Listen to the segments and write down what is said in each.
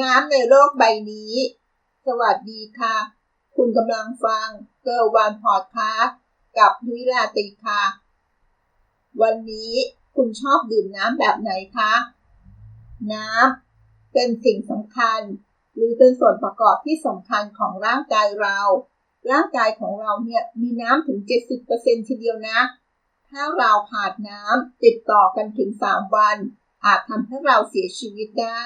น้ำในโลกใบนี้ สวัสดีค่ะ คุณกำลังฟังเกิร์ลวันพอดคาสกับนุยลาติค่ะ วันนี้คุณชอบดื่มน้ำแบบไหนคะ น้ำเป็นสิ่งสำคัญ หรือเป็นส่วนประกอบที่สำคัญของร่างกายเรา ร่างกายของเราเนี่ยมีน้ำถึง 70%ทีเดียวนะ ถ้าเราขาดน้ำติดต่อกันถึง 3 วัน อาจทำให้เราเสียชีวิตได้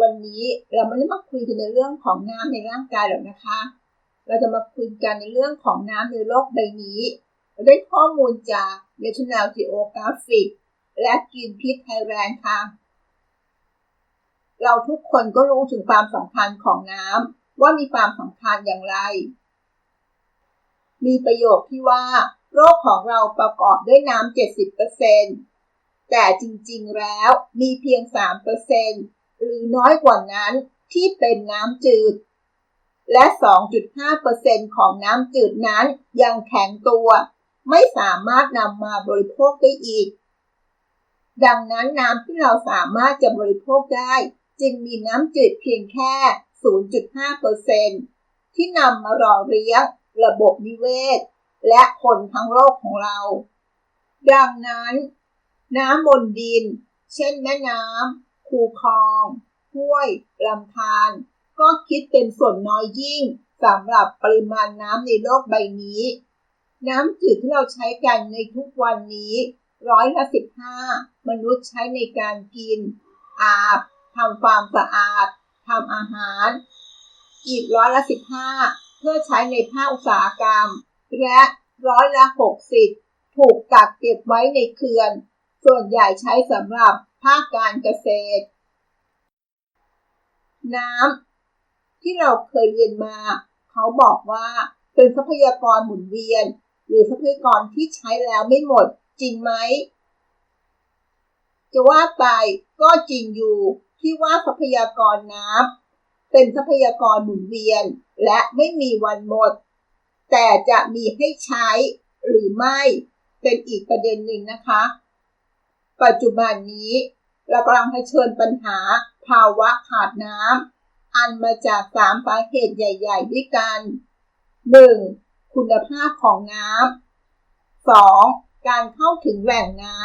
วันนี้เราไม่ได้มาคุยกันในเรื่องของน้ำในร่างกายหรอกนะคะ เราจะมาคุยกันในเรื่องของน้ำในโลกใบนี้เราได้ข้อมูลจาก National Geographic และกินพิษไทยแลนด์ค่ะ เราทุกคนก็รู้ถึงความสำคัญของน้ำว่ามีความสำคัญอย่างไร มีประโยคที่ว่า โรคของเราประกอบด้วยน้ำ70%แต่จริงๆแล้วมีเพียง 3% หรือน้อยกว่านั้นที่เป็นน้ำจืด และ 2.5%ของน้ำจืดนั้นยังแข็งตัว ไม่สามารถนำมาบริโภคได้อีก ดังนั้นน้ำที่เราสามารถจะบริโภคได้ จึงมีน้ำจืดเพียงแค่ 0.5%ที่นำมาหล่อเลี้ยงระบบนิเวศ และคนทั้งโลกของเรา ดังนั้น น้ำบนดิน เช่นแม่น้ำ คูคลอง ห้วยลำธารก็คิดเป็นส่วนน้อยยิ่งสำหรับปริมาณน้ำในโลกใบนี้ น้ำจืดที่เราใช้กันในทุกวันนี้ร้อยละสิบห้ามนุษย์ใช้ในการกิน อาบทำความสะอาดทำอาหารอีกร้อยละสิบห้าเพื่อใช้ในภาคอุตสาหกรรม และร้อยละหกสิบถูกกักเก็บไว้ในเขื่อน ส่วนใหญ่ใช้สำหรับ ภาคการเกษตร น้ำที่เราเคยเรียนมา เขาบอกว่าเป็นทรัพยากรหมุนเวียน หรือทรัพยากรที่ใช้แล้วไม่หมดจริงไหม จะว่าไปก็จริงอยู่ที่ว่าทรัพยากรน้ำเป็นทรัพยากรหมุนเวียน และไม่มีวันหมด แต่จะมีให้ใช้หรือไม่เป็นอีกประเด็นหนึ่งนะคะ ปัจจุบันนี้เรากำลังเผชิญปัญหาภาวะขาดน้ำอันมาจากสามสาเหตุใหญ่ ๆ ด้วยกัน 1. คุณภาพของน้ำ 2. การเข้าถึงแหล่งน้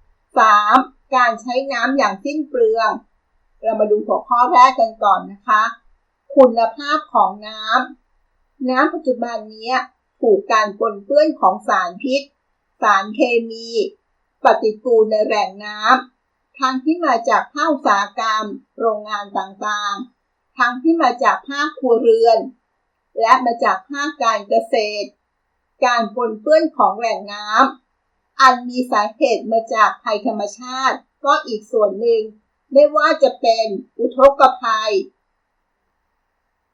ำ 3. การใช้น้ำอย่างสิ้นเปลือง เรามาดูหัวข้อแรกกันก่อนนะคะ คุณภาพของน้ำ น้ำปัจจุบันนี้ถูกการปนเปื้อนของสารพิษ สารเคมี ปฏิกูลในแหล่งน้ำทั้งที่มาจากภาคอุตสาหกรรม โรงงานต่างๆทั้งที่มาจากภาคครัวเรือน และมาจากภาคการเกษตร การปนเปื้อนของแหล่งน้ำอันมีสาเหตุมาจากภัยธรรมชาติ ก็อีกส่วนหนึ่ง ไม่ว่าจะเป็นอุทกภัย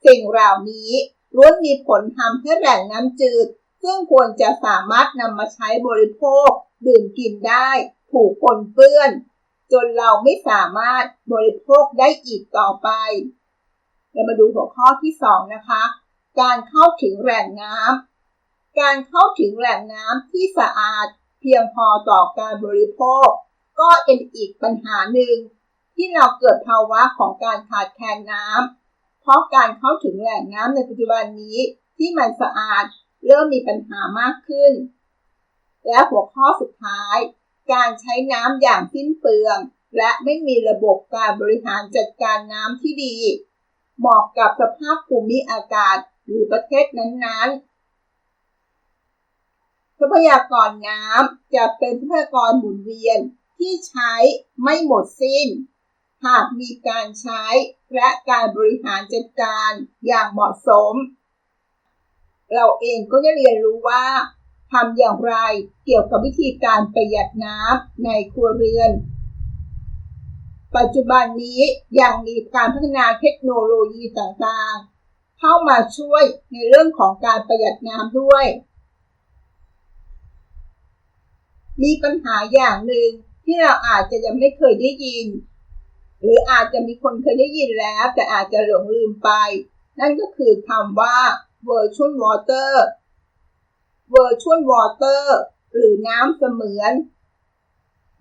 สิ่งเหล่านี้ล้วนมีผลทำให้แหล่งน้ำจืด ซึ่งควรจะสามารถนำมาใช้บริโภค ดื่มกินได้ ถูกปนเปื้อน จนเราไม่สามารถบริโภคได้อีกต่อไป เรามาดูหัวข้อที่ 2 นะคะ การเข้าถึงแหล่งน้ำการเข้าถึงแหล่งน้ำที่สะอาด เพียงพอต่อการบริโภค ก็เป็นอีกปัญหาหนึ่งที่เราเกิดภาวะของการขาดแคลนน้ำเพราะการเข้าถึงแหล่งน้ำในปัจจุบันนี้ที่มันสะอาด เริ่มมีปัญหามากขึ้น และหัวข้อสุดท้าย การใช้น้ำอย่างสิ้นเปลือง และไม่มีระบบการบริหารจัดการน้ำที่ดี เหมาะกับสภาพภูมิอากาศหรือประเทศนั้นๆทรัพยากรน้ำจะเป็นทรัพยากรหมุนเวียนที่ใช้ไม่หมดสิ้น หากมีการใช้และการบริหารจัดการอย่างเหมาะสม เราเองก็ได้เรียนรู้ว่าทำอย่างไรเกี่ยวกับวิธีการประหยัดน้ำในครัวเรือน ปัจจุบันนี้ยังมีการพัฒนาเทคโนโลยีต่างๆ เข้ามาช่วยในเรื่องของการประหยัดน้ำด้วย มีปัญหาอย่างหนึ่งที่เราอาจจะยังไม่เคยได้ยิน หรืออาจจะมีคนเคยได้ยินแล้ว แต่อาจจะหลงลืมไป นั่นก็คือคำว่า virtual water virtual water หรือน้ำเสมือน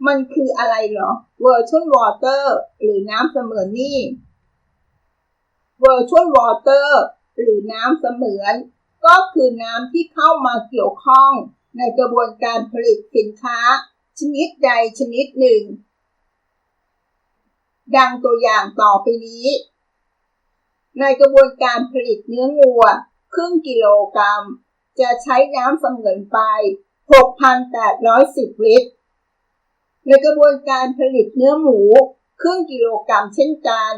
มันคืออะไรเหรอ virtual water หรือน้ำเสมือนนี่ virtual water หรือน้ำเสมือน ก็คือน้ำที่เข้ามาเกี่ยวข้องในกระบวนการผลิตสินค้า ชนิดใดชนิดหนึ่ง ดังตัวอย่างต่อไปนี้ ในกระบวนการผลิตเนื้องัว ครึ่งกิโลกรัม จะใช้น้ำเสมือนไป 6,810 ลิตร ในกระบวนการผลิตเนื้อหมู ครึ่งกิโลกรัมเช่นกัน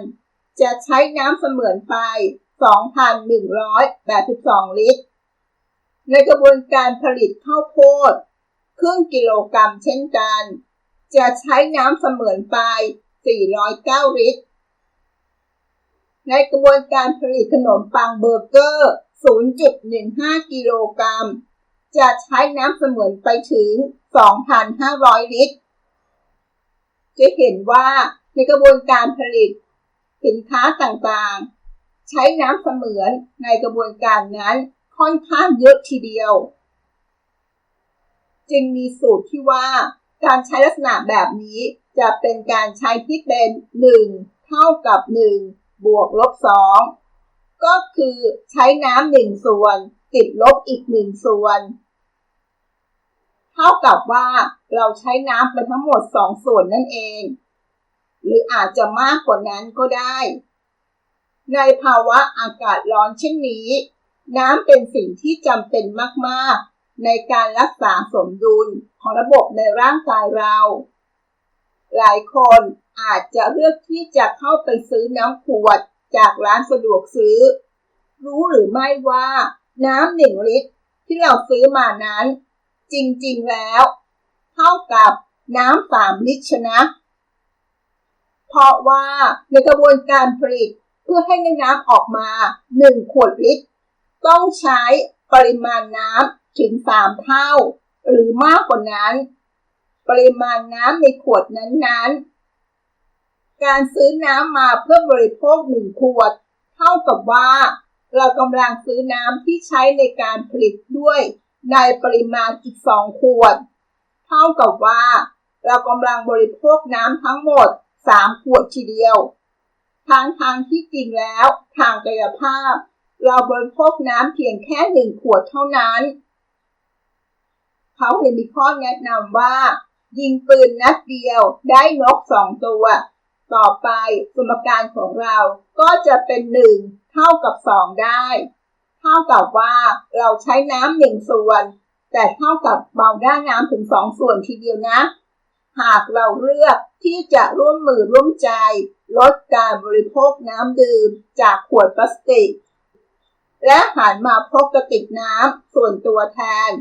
จะใช้น้ำเสมือนไป 2,182 ลิตร ในกระบวนการผลิตข้าวโพด ครึ่งกิโลกรัมเช่นกัน จะใช้น้ำเสมือนไป 409 ลิตรในกระบวนการผลิตขนมปังเบอร์เกอร์ 0.15 กิโลกรัม จะใช้น้ำเสมือนไปถึง 2,500 ลิตร จะเห็นว่าในกระบวนการผลิต สินค้าต่างๆ ใช้น้ำเสมือนในกระบวนการนั้นค่อนข้างเยอะทีเดียว จึงมีสูตรที่ว่าการใช้ลักษณะแบบนี้จะเป็นการใช้ที่เป็น 1 เท่ากับ 1 บวกลบ 2 ก็คือใช้น้ำหนึ่งส่วน ติดลบอีกหนึ่งส่วน เท่ากับว่าเราใช้น้ำไปทั้งหมด2ส่วนนั่นเอง หรืออาจจะมากกว่านั้นก็ได้ ในภาวะอากาศร้อนเช่นนี้ น้ำเป็นสิ่งที่จำเป็นมากๆ ในการรักษาสมดุลของระบบในร่างกายเรา หลายคนอาจจะเลือกที่จะเข้าไปซื้อน้ำขวด จากร้านสะดวกซื้อ รู้หรือไม่ว่าน้ำหนึ่งลิตร ที่เราซื้อมานั้น จริงๆแล้ว เท่ากับน้ำสามลิตรชนะ เพราะว่าในกระบวนการผลิตเพื่อให้น้ำออกมา 1 ขวดลิตร ต้องใช้ปริมาณน้ำถึง 3 เท่า หรือมากกว่านั้น ปริมาณน้ำในขวดนั้นๆ การซื้อน้ำมาเพื่อบริโภค1ขวด เท่ากับว่า เรากำลังซื้อน้ำที่ใช้ในการผลิตด้วย ในปริมาณอีก2ขวด เท่ากับว่า เรากำลังบริโภคน้ำทั้งหมด3ขวดทีเดียวทางทางที่จริงแล้วทางกายภาพ เราบริโภคน้ำเพียงแค่หนึ่งขวดเท่านั้น เขาเลยมีข้อแนะนำว่า ยิงปืนนัดเดียวได้นกสองตัว ต่อไปสมการของเราก็จะเป็นหนึ่งเท่ากับสองได้ เท่ากับว่าเราใช้น้ำหนึ่งส่วน แต่เท่ากับเบาได้น้ำถึงสองส่วนทีเดียวนะ หากเราเลือกที่จะร่วมมือร่วมใจ ลดการบริโภคน้ำดื่มจากขวดพลาสติก และหันมาพกกระติกน้ำส่วนตัวแทน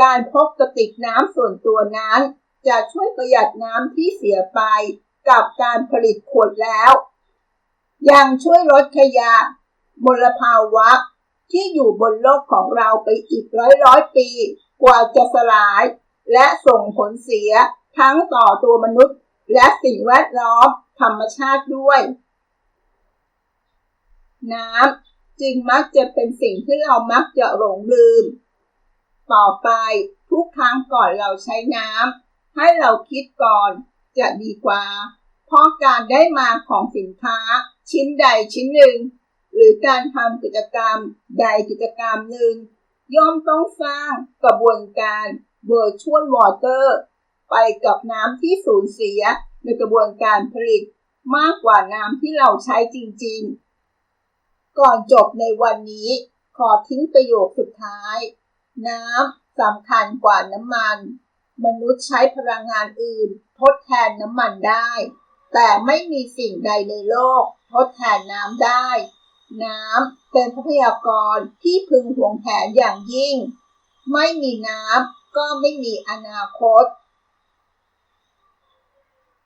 การพกกระติกน้ำส่วนตัวนั้น จะช่วยประหยัดน้ำที่เสียไปกับการผลิตขวดแล้ว ยังช่วยลดขยะมลภาวะที่อยู่บนโลกของเราไปอีกร้อยร้อยปี กว่าจะสลาย และส่งผลเสียทั้งต่อตัวมนุษย์ และสิ่งแวดล้อมธรรมชาติด้วย น้ำจึงมักจะเป็นสิ่งที่เรามักจะหลงลืม ต่อไปทุกครั้งก่อนเราใช้น้ำ ให้เราคิดก่อนจะดีกว่า เพราะการได้มาของสินค้าชิ้นใดชิ้นหนึ่ง หรือการทำกิจกรรมใดกิจกรรมหนึ่ง ย่อมต้องสร้างกระบวนการ virtual water ไปกับน้ำที่สูญเสียในกระบวนการผลิตมากกว่าน้ำที่เราใช้จริงๆ ก่อนจบในวันนี้ ขอทิ้งประโยคสุดท้าย น้ำสำคัญกว่าน้ำมัน มนุษย์ใช้พลังงานอื่น ทดแทนน้ำมันได้ แต่ไม่มีสิ่งใดในโลก ทดแทนน้ำได้ น้ำเป็นทรัพยากรที่พึงหวงแหนอย่างยิ่ง ไม่มีน้ำก็ไม่มีอนาคต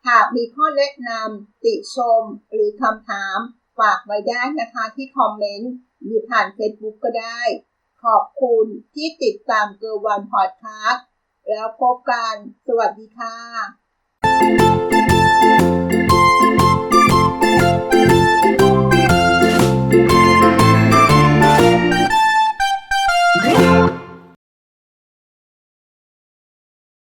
หากมีข้อแนะนำติชมหรือคำถาม ฝากไว้ได้นะคะที่คอมเมนต์หรือผ่าน Facebook ก็ได้ ขอบคุณที่ติดตามเกอร์วันพอดคาสต์ แล้วพบกัน สวัสดีค่ะ